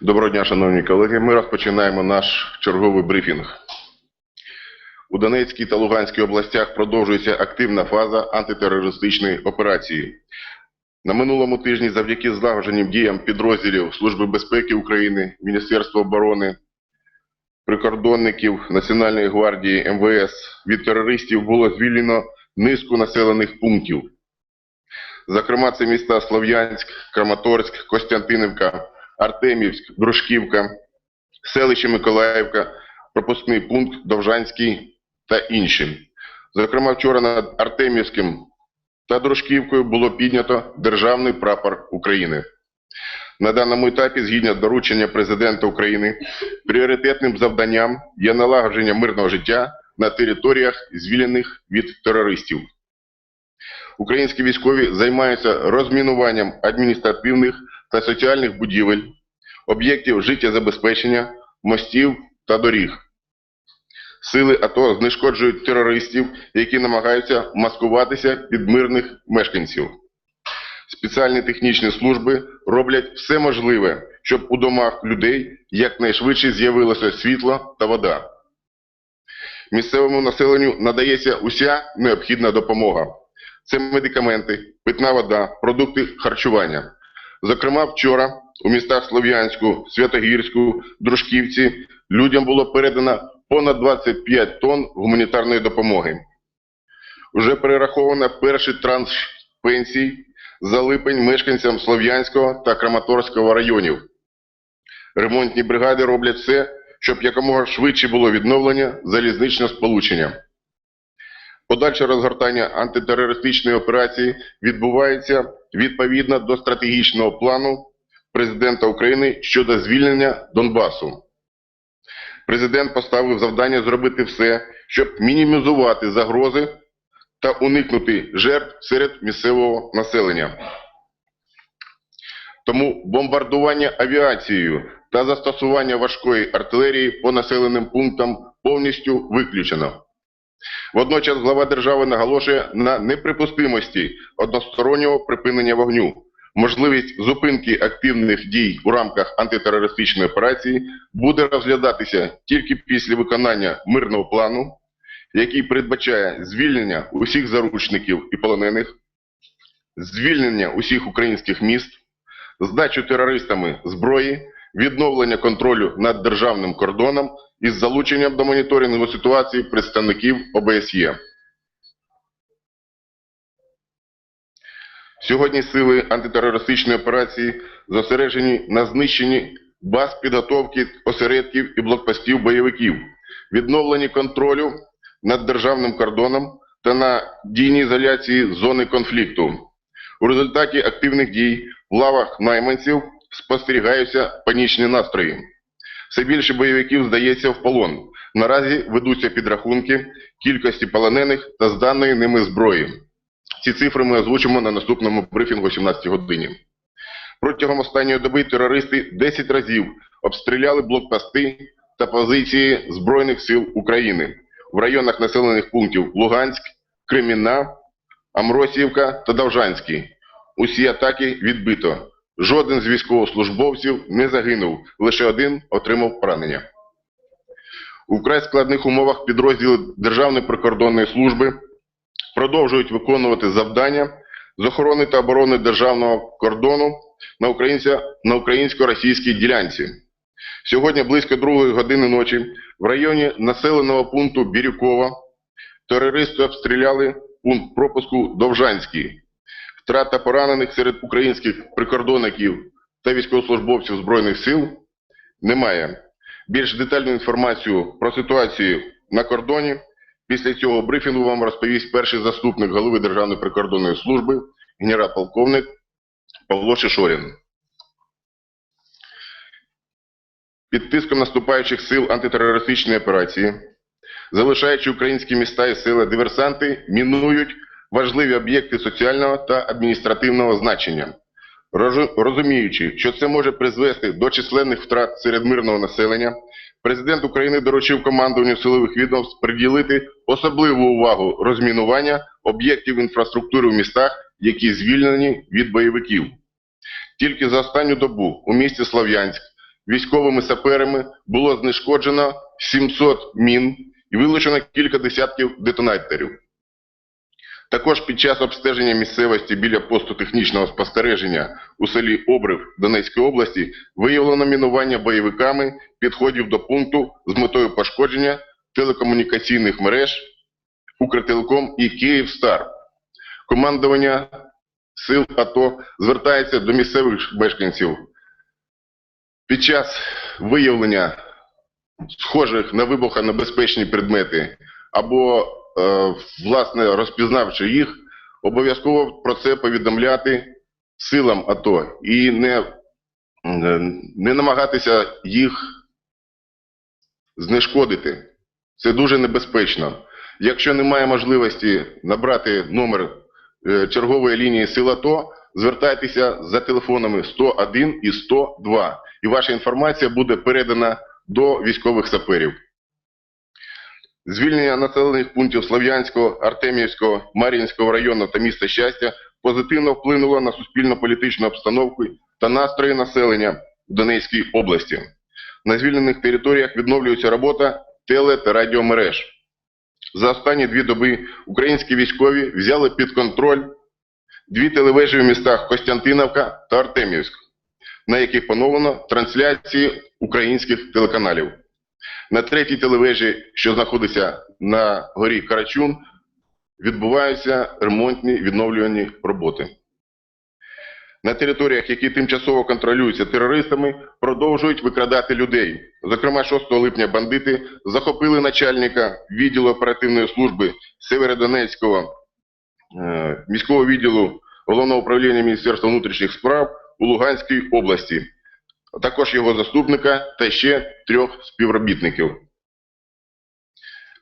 Доброго дня, шановні колеги. Ми розпочинаємо наш черговий брифінг. У Донецькій та Луганській областях продовжується активна фаза антитерористичної операції. На минулому тижні завдяки злагодженим діям підрозділів Служби безпеки України, Міністерства оборони, прикордонників Національної гвардії МВС від терористів було звільнено низку населених пунктів. Зокрема, це міста Слов'янськ, Краматорськ, Костянтинівка, Артемівськ, Дружківка, селище Миколаївка, пропускний пункт Довжанський та інші. Зокрема, вчора над Артемівським та Дружківкою було піднято Державний прапор України. На даному етапі, згідно доручення Президента України, пріоритетним завданням є налагодження мирного життя на територіях, звільнених від терористів. Українські військові займаються розмінуванням адміністративних та соціальних будівель, об'єктів життєзабезпечення, мостів та доріг. Сили АТО знешкоджують терористів, які намагаються маскуватися під мирних мешканців. Спеціальні технічні служби роблять все можливе, щоб у домах людей якнайшвидше з'явилося світло та вода. Місцевому населенню надається уся необхідна допомога. Це медикаменти, питна вода, продукти харчування. Зокрема, вчора у містах Слов'янську, Святогірську, Дружківці людям було передано понад 25 тонн гуманітарної допомоги. Уже перераховано перший транш пенсій за липень мешканцям Слов'янського та Краматорського районів. Ремонтні бригади роблять все, щоб якомога швидше було відновлення залізничного сполучення. Подальше розгортання антитерористичної операції відбувається відповідно до стратегічного плану Президента України щодо звільнення Донбасу. Президент поставив завдання зробити все, щоб мінімізувати загрози та уникнути жертв серед місцевого населення. Тому бомбардування авіацією та застосування важкої артилерії по населеним пунктам повністю виключено. Водночас глава держави наголошує на неприпустимості одностороннього припинення вогню. Можливість зупинки активних дій у рамках антитерористичної операції буде розглядатися тільки після виконання мирного плану, який передбачає звільнення усіх заручників і полонених, звільнення усіх українських міст, здачу терористами зброї, відновлення контролю над державним кордоном із залученням до моніторингу ситуації представників ОБСЄ. Сьогодні сили антитерористичної операції зосереджені на знищенні баз підготовки осередків і блокпостів бойовиків, відновленні контролю над державним кордоном та на дійній ізоляції зони конфлікту. У результаті активних дій в лавах найманців спостерігаються панічні настрої. Все більше бойовиків здається в полон. Наразі ведуться підрахунки кількості полонених та зданої ними зброї. Ці цифри ми озвучимо на наступному брифінгу о 17 годині. Протягом останньої доби терористи 10 разів обстріляли блокпости та позиції Збройних сил України в районах населених пунктів Луганськ, Креміна, Амросіївка та Довжанський. Усі атаки відбито. Жоден з військовослужбовців не загинув, лише один отримав поранення. У вкрай складних умовах підрозділи Державної прикордонної служби продовжують виконувати завдання з охорони та оборони державного кордону на, на українсько-російській ділянці. Сьогодні близько другої години ночі в районі населеного пункту Бірюкова терористи обстріляли пункт пропуску Довжанський. Втрата поранених серед українських прикордонників та військовослужбовців Збройних сил немає. Більш детальну інформацію про ситуацію на кордоні після цього брифінгу вам розповість перший заступник голови Державної прикордонної служби, генерал-полковник Павло Шишорін. Під тиском наступаючих сил антитерористичної операції, залишаючи українські міста і села, диверсанти мінують важливі об'єкти соціального та адміністративного значення. Розуміючи, що це може призвести до численних втрат серед мирного населення, президент України доручив командуванню силових відомств приділити особливу увагу розмінування об'єктів інфраструктури в містах, які звільнені від бойовиків. Тільки за останню добу у місті Слов'янськ військовими саперами було знешкоджено 700 мін і вилучено кілька десятків детонаторів. Також під час обстеження місцевості біля посту технічного спостереження у селі Обрив Донецької області виявлено мінування бойовиками підходів до пункту з метою пошкодження телекомунікаційних мереж Укртелеком і Київстар. Командування сил АТО звертається до місцевих мешканців під час виявлення схожих на вибухонебезпечні предмети або, власне, розпізнавши їх, обов'язково про це повідомляти силам АТО і не, е, не намагатися їх знешкодити. Це дуже небезпечно. Якщо немає можливості набрати номер е, чергової лінії сил АТО, звертайтеся за телефонами 101 і 102, і ваша інформація буде передана до військових саперів. Звільнення населених пунктів Слов'янського, Артемівського, Мар'їнського району та міста Щастя позитивно вплинуло на суспільно-політичну обстановку та настрої населення в Донецькій області. На звільнених територіях відновлюється робота теле- та радіомереж. За останні дві доби українські військові взяли під контроль дві телевежі в містах Костянтиновка та Артемівськ, на яких поновлено трансляції українських телеканалів. На третій телевежі, що знаходиться на горі Карачун, відбуваються ремонтні відновлювані роботи. На територіях, які тимчасово контролюються терористами, продовжують викрадати людей. Зокрема, 6 липня бандити захопили начальника відділу оперативної служби Северодонецького е, міського відділу Головного управління Міністерства внутрішніх справ у Луганській області, а також його заступника та ще трьох співробітників.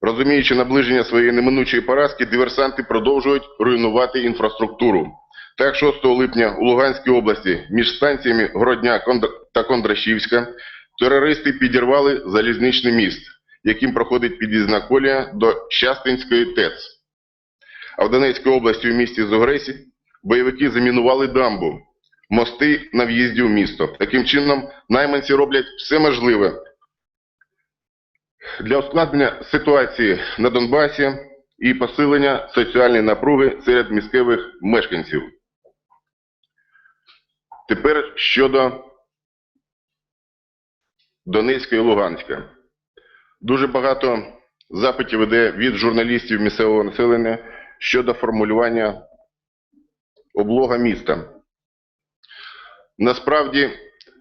Розуміючи наближення своєї неминучої поразки, диверсанти продовжують руйнувати інфраструктуру. Так, 6 липня у Луганській області між станціями Городня та Кондрашівська терористи підірвали залізничний міст, яким проходить під'їзна колія до Щастинської ТЕЦ. А в Донецькій області у місті Зогресі бойовики замінували дамбу, мости на в'їзді в місто. Таким чином, найманці роблять все можливе для ускладнення ситуації на Донбасі і посилення соціальної напруги серед місцевих мешканців. Тепер щодо Донецька і Луганська. Дуже багато запитів іде від журналістів місцевого населення щодо формулювання облога міста. Насправді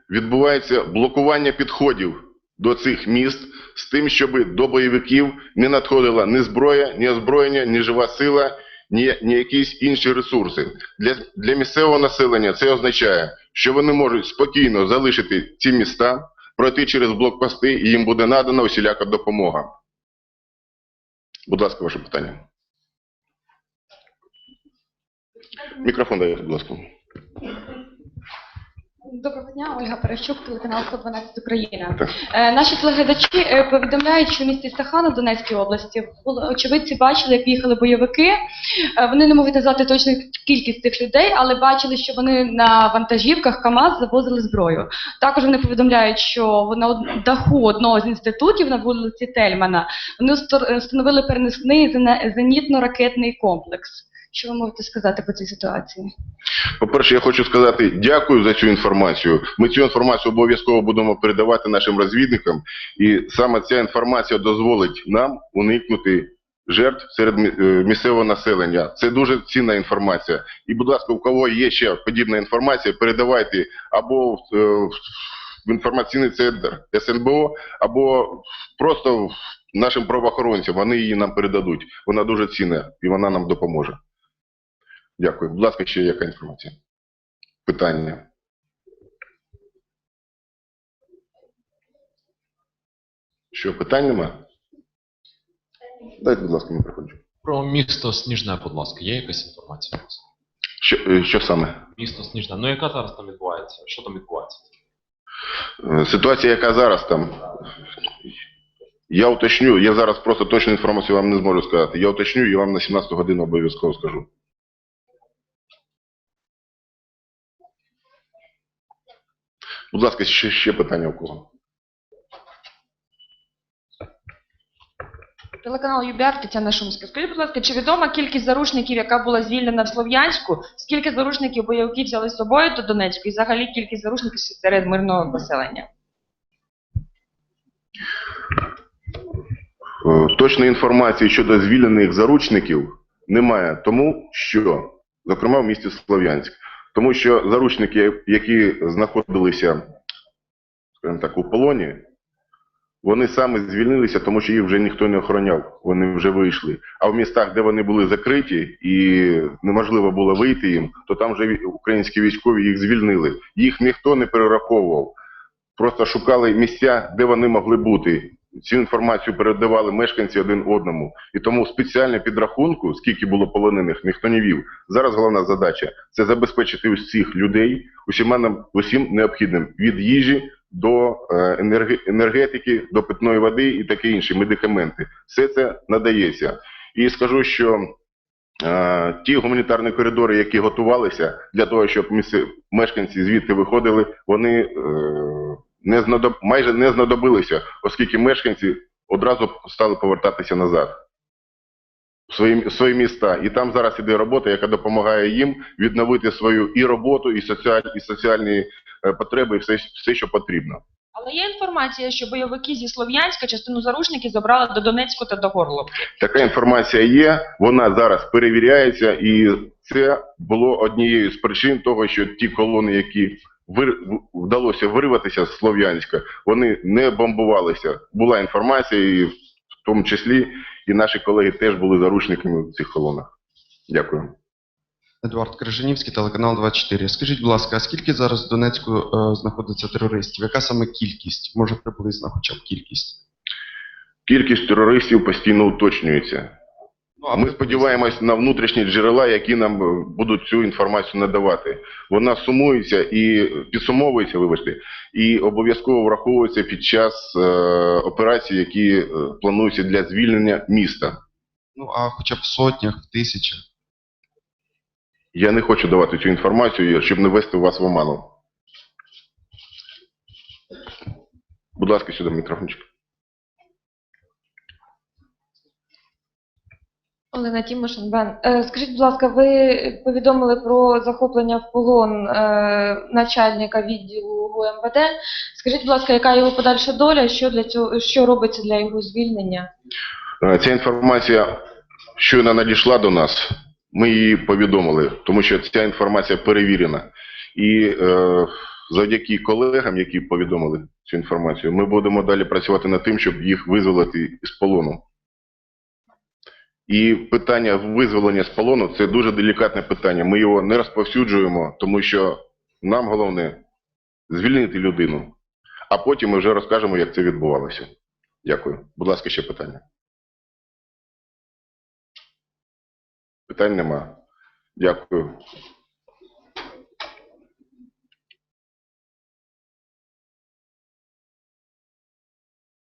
відбувається блокування підходів до цих міст з тим, щоб до бойовиків не надходила ні зброя, ні озброєння, ні жива сила, ні, ні якісь інші ресурси. Для, для місцевого населення це означає, що вони можуть спокійно залишити ці міста, пройти через блокпости і їм буде надана усіляка допомога. Будь ласка, ваше питання. Мікрофон даєте, будь ласка. Доброго дня, Ольга Перещук, телеканал 112 Україна. Е, наші телеглядачі е, повідомляють, що в місті Стахана Донецької області були- очевидці бачили, як їхали бойовики. Е, вони не можуть назвати точну кількість цих людей, але бачили, що вони на вантажівках КАМАЗ завозили зброю. Також вони повідомляють, що на од- даху одного з інститутів на вулиці Тельмана вони устор- встановили перенесний зене- зенітно-ракетний комплекс. Що ви можете сказати по цій ситуації? По-перше, я хочу сказати дякую за цю інформацію. Ми цю інформацію обов'язково будемо передавати нашим розвідникам, і саме ця інформація дозволить нам уникнути жертв серед е, місцевого населення. Це дуже цінна інформація. І, будь ласка, у кого є ще подібна інформація, передавайте або в, е, інформаційний центр СНБО, або просто нашим правоохоронцям. Вони її нам передадуть. Вона дуже цінна і вона нам допоможе. Дякую. Будь ласка, ще яка інформація? Питання. Що, питань нема? Дайте, будь ласка, мікрофон. Про місто Сніжне, будь ласка, є якась інформація? Що, е, що саме? Місто Сніжне. Ну яка зараз там відбувається? Що там відбувається? Е, Ситуація, яка зараз там. Я уточню, я зараз просто точну інформацію вам не зможу сказати. Я уточню і вам на 17 годину обов'язково скажу. Будь ласка, ще, ще питання у кого? Телеканал ЮБІАР Тетяна Шумська. Скажіть, будь ласка, чи відома кількість заручників, яка була звільнена в Слов'янську? Скільки заручників бойовики взяли з собою до Донецьку? І взагалі кількість заручників серед мирного населення? Е, Точної інформації щодо звільнених заручників немає, тому що, зокрема, в місті Слов'янськ, тому що заручники, які знаходилися, скажімо так, у полоні, вони саме звільнилися, тому що їх вже ніхто не охороняв, вони вже вийшли. А в містах, де вони були закриті і неможливо було вийти їм, то там вже українські військові їх звільнили. Їх ніхто не перераховував. Просто шукали місця, де вони могли бути. Цю інформацію передавали мешканці один одному. І тому спеціальне підрахунку, скільки було полонених, ніхто не вів. Зараз головна задача це забезпечити усіх людей усіма усім необхідним від їжі до е, енергетики, до питної води і таке інше, медикаменти. Все це надається. І скажу, що е, ті гуманітарні коридори, які готувалися для того, щоб місце, мешканці звідти виходили, вони е, не знадоб, майже не знадобилися, оскільки мешканці одразу стали повертатися назад в свої, свої міста. І там зараз іде робота, яка допомагає їм відновити свою і роботу, і, соціаль, і соціальні е, потреби, і все, все, що потрібно. Але є інформація, що бойовики зі Слов'янська частину заручників забрали до Донецьку та до Горловки. Така інформація є, вона зараз перевіряється, і це було однією з причин того, що ті колони, які вдалося вирватися з Слов'янська, вони не бомбувалися. Була інформація, і в тому числі і наші колеги теж були заручниками в цих колонах. Дякую. Едуард Крижанівський, телеканал 24. Скажіть, будь ласка, а скільки зараз в Донецьку е, знаходиться терористів? Яка саме кількість? Може приблизно хоча б кількість? Кількість терористів постійно уточнюється. Ну, а Ми сподіваємось на внутрішні джерела, які нам е, будуть цю інформацію надавати. Вона сумується і підсумовується, вибачте, і обов'язково враховується під час е, операцій, які е, плануються для звільнення міста. Ну, а хоча б в сотнях, в тисячах. Я не хочу давати цю інформацію, щоб не ввести вас в оману. Будь ласка, сюди мікрофончик. Олена Тімошин, Бен. Е, Скажіть, будь ласка, ви повідомили про захоплення в полон е, начальника відділу ГУМВД. Скажіть, будь ласка, яка його подальша доля, що для цього, що робиться для його звільнення? Е, Ця інформація щойно надійшла до нас. Ми її повідомили, тому що ця інформація перевірена. І е, завдяки колегам, які повідомили цю інформацію, ми будемо далі працювати над тим, щоб їх визволити із полону. І питання визволення з полону це дуже делікатне питання. Ми його не розповсюджуємо, тому що нам головне звільнити людину, а потім ми вже розкажемо, як це відбувалося. Дякую. Будь ласка, ще питання. Питань нема. Дякую.